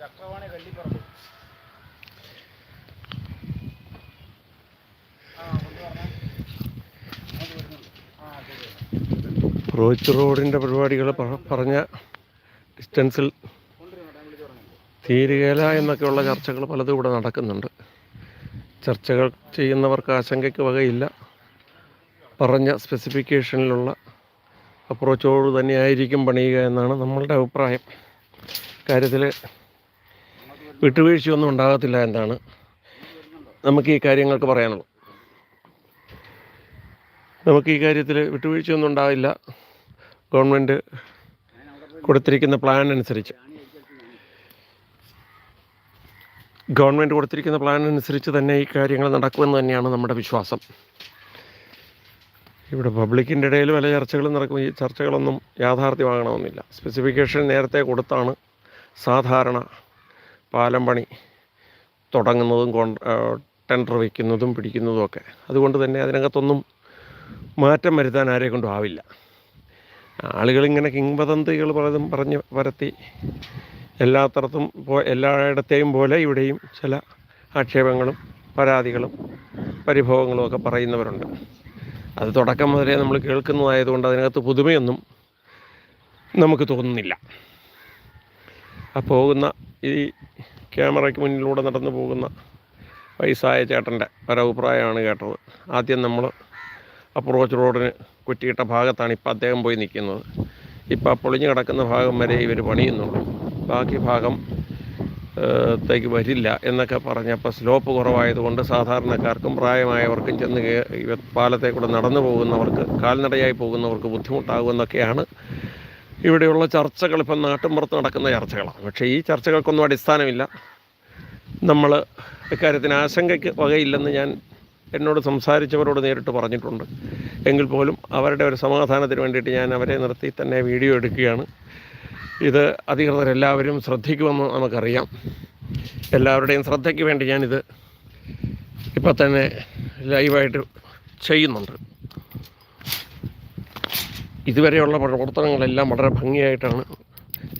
ചക്രവാണി ശരി. റോച്ച് റോഡിന്റെ പരിപാടികൾ പറഞ്ഞ ഡിസ്റ്റൻസിൽ തീരുകേല തീരുകയില്ല എന്നൊക്കെയുള്ള ചർച്ചകൾ പലതും ഇവിടെ നടക്കുന്നുണ്ട്. ചർച്ചകൾ ചെയ്യുന്നവർക്ക് ആശങ്കയ്ക്ക് വകയില്ല. പറഞ്ഞ സ്പെസിഫിക്കേഷനിലുള്ള അപ്രോച്ചോട് തന്നെയായിരിക്കും പണിയുക എന്നാണ് നമ്മളുടെ അഭിപ്രായം. കാര്യത്തിൽ വിട്ടുവീഴ്ചയൊന്നും ഉണ്ടാകത്തില്ല എന്നാണ് നമുക്ക് ഈ കാര്യങ്ങൾക്ക് പറയാനുള്ളത്. നമുക്ക് ഈ കാര്യത്തിൽ വിട്ടുവീഴ്ചയൊന്നും ഉണ്ടാവില്ല. ഗവൺമെന്റ് കൊടുത്തിരിക്കുന്ന പ്ലാൻ അനുസരിച്ച്. ഗവൺമെന്റ് കൊടുത്തിരിക്കുന്ന പ്ലാൻ അനുസരിച്ച് തന്നെ ഈ കാര്യങ്ങൾ നടക്കുമെന്ന് തന്നെയാണ് നമ്മുടെ വിശ്വാസം. ഇവിടെ പബ്ലിക്കിന്റെ ഇടയിൽ പല ചർച്ചകളും നടക്കും. ഈ ചർച്ചകളൊന്നും യാഥാർത്ഥ്യമാകണമെന്നില്ല. സ്പെസിഫിക്കേഷൻ നേരത്തെ കൊടുത്താണ് സാധാരണ പാലം പണി തുടങ്ങുന്നതും കോൺ ടെൻഡർ വയ്ക്കുന്നതും പിടിക്കുന്നതും ഒക്കെ. അതുകൊണ്ട് തന്നെ അതിനകത്തൊന്നും മാറ്റം വരുത്താൻ ആരെ കൊണ്ടും ആവില്ല. ആളുകളിങ്ങനെ കിംവദന്തികൾ പലതും പറഞ്ഞ് പരത്തി എല്ലാത്തരത്തും പോ എല്ലായിടത്തെയും പോലെ ഇവിടെയും ചില ആക്ഷേപങ്ങളും പരാതികളും പരിഭവങ്ങളും ഒക്കെ പറയുന്നവരുണ്ട്. അത് തുടക്കം മുതലേ നമ്മൾ കേൾക്കുന്നതായതുകൊണ്ട് അതിനകത്ത് പുതുമയൊന്നും നമുക്ക് തോന്നുന്നില്ല. ആ പോകുന്ന ഈ ക്യാമറയ്ക്ക് മുന്നിലൂടെ നടന്നു പോകുന്ന വയസ്സായ ചേട്ടന്റെ ഒരഭിപ്രായമാണ് കേട്ടത്. ആദ്യം നമ്മൾ അപ്രോച്ച് റോഡിന് കുറ്റിയിട്ട ഭാഗത്താണ് ഇപ്പോൾ അദ്ദേഹം പോയി നിൽക്കുന്നത്. ഇപ്പോൾ ആ പൊളിഞ്ഞു കിടക്കുന്ന ഭാഗം വരെ ഇവർ പണിയുന്നുള്ളൂ. ബാക്കി ഭാഗം ത്തേക്ക് വരില്ല എന്നൊക്കെ പറഞ്ഞപ്പോൾ സ്ലോപ്പ് കുറവായതുകൊണ്ട് സാധാരണക്കാർക്കും പ്രായമായവർക്കും ചെന്ന് പാലത്തെ കൂടെ നടന്നു പോകുന്നവർക്ക് കാൽനടയായി പോകുന്നവർക്ക് ബുദ്ധിമുട്ടാകുമെന്നൊക്കെയാണ് ഇവിടെയുള്ള ചർച്ചകൾ ഇപ്പം നാട്ടിൻപുറത്ത് നടക്കുന്ന ചർച്ചകളാണ്. പക്ഷേ ഈ ചർച്ചകൾക്കൊന്നും അടിസ്ഥാനമില്ല. നമ്മൾ ഇക്കാര്യത്തിന് ആശങ്കയ്ക്ക് വകയില്ലെന്ന് ഞാൻ എന്നോട് സംസാരിച്ചവരോട് നേരിട്ട് പറഞ്ഞിട്ടുണ്ട്. എങ്കിൽ പോലും അവരുടെ ഒരു സമാധാനത്തിന് വേണ്ടിയിട്ട് ഞാൻ അവരെ നിർത്തി തന്നെ വീഡിയോ എടുക്കുകയാണ്. ഇത് അധികൃതരെല്ലാവരും ശ്രദ്ധിക്കുമെന്ന് നമുക്കറിയാം. എല്ലാവരുടെയും ശ്രദ്ധയ്ക്ക് വേണ്ടി ഞാനിത് ഇപ്പം തന്നെ ലൈവായിട്ട് ചെയ്യുന്നുണ്ട്. ഇതുവരെയുള്ള പ്രവർത്തനങ്ങളെല്ലാം വളരെ ഭംഗിയായിട്ടാണ്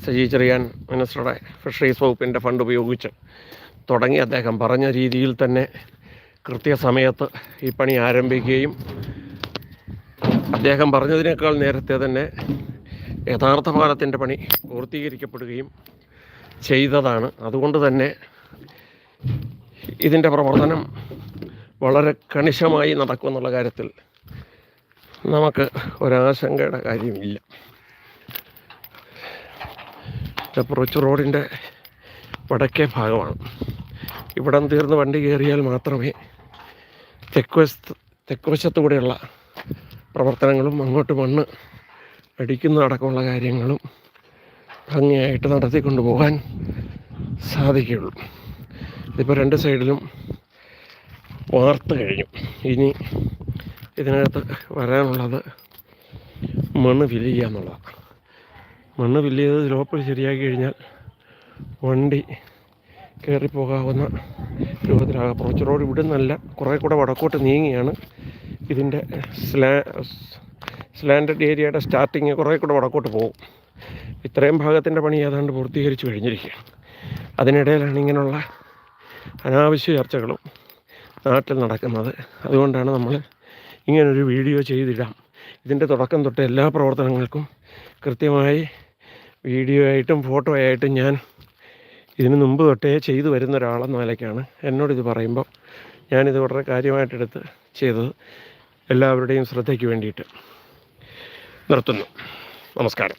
സജി ചെറിയാൻ മിനിസ്റ്ററുടെ ഫിഷറീസ് വകുപ്പിന്റെ ഫണ്ട് ഉപയോഗിച്ച് തുടങ്ങി. അദ്ദേഹം പറഞ്ഞ രീതിയിൽ തന്നെ കൃത്യസമയത്ത് ഈ പണി ആരംഭിക്കുകയും അദ്ദേഹം പറഞ്ഞതിനേക്കാൾ നേരത്തെ തന്നെ യഥാർത്ഥ പാലത്തിന്റെ പണി പൂർത്തീകരിക്കപ്പെടുകയും ചെയ്തതാണ്. അതുകൊണ്ട് തന്നെ ഇതിന്റെ പ്രവർത്തനം വളരെ കണിശമായി നടക്കുമെന്നുള്ള കാര്യത്തിൽ നമുക്ക് ഒരാശങ്കയുടെ കാര്യമില്ല. അപ്രോച്ച് റോഡിന്റെ വടക്കേ ഭാഗമാണ്. ഇവിടം തീർന്ന് വണ്ടി കയറിയാൽ മാത്രമേ തെക്കുവശത്ത് തെക്കുവശത്തുകൂടെയുള്ള പ്രവർത്തനങ്ങളും അങ്ങോട്ട് മണ്ണ് അടിക്കുന്ന അടക്കമുള്ള കാര്യങ്ങളും ഭംഗിയായിട്ട് നടത്തിക്കൊണ്ടു പോകാൻ സാധിക്കുകയുള്ളൂ. ഇതിപ്പോൾ രണ്ട് സൈഡിലും വാർത്ത് കഴിഞ്ഞു. ഇനി ഇതിനകത്ത് വരാനുള്ളത് മണ്ണ് ഫില്ല് ചെയ്യുക എന്നുള്ളതാണ്. മണ്ണ് ഫില്ല് ചെയ്ത് ശരിയാക്കി കഴിഞ്ഞാൽ വണ്ടി കയറിപ്പോകാവുന്ന രൂപത്തിലാകാം. അപ്രോച്ച് റോഡ് ഇവിടെ നിന്നല്ല കുറേ കൂടെ വടക്കോട്ട് നീങ്ങിയാണ് ഇതിന്റെ സ്ലാ സ്ലാൻഡഡ് ഏരിയയുടെ സ്റ്റാർട്ടിങ് കുറേ കൂടെ വടക്കോട്ട് പോകും. ഇത്രയും ഭാഗത്തിന്റെ പണി ഏതാണ്ട് പൂർത്തീകരിച്ച് കഴിഞ്ഞിരിക്കുകയാണ്. അതിനിടയിലാണ് ഇങ്ങനെയുള്ള അനാവശ്യ ചർച്ചകളും നാട്ടിൽ നടക്കുന്നത്. അതുകൊണ്ടാണ് നമ്മൾ ഇങ്ങനൊരു വീഡിയോ ചെയ്തിടാം. ഇതിന്റെ തുടക്കം തൊട്ട് എല്ലാ പ്രവർത്തനങ്ങൾക്കും കൃത്യമായി വീഡിയോ ആയിട്ടും ഫോട്ടോ ആയിട്ടും ഞാൻ ഇതിന് മുമ്പ് തൊട്ടേ ചെയ്തു വരുന്ന ഒരാളെന്ന നിലയ്ക്കാണ് എന്നോടിത് പറയുമ്പോൾ ഞാനിത് വളരെ കാര്യമായിട്ടെടുത്ത് ചെയ്തത് എല്ലാവരുടെയും ശ്രദ്ധയ്ക്ക് വേണ്ടിയിട്ട് നിർത്തുന്നു. നമസ്കാരം.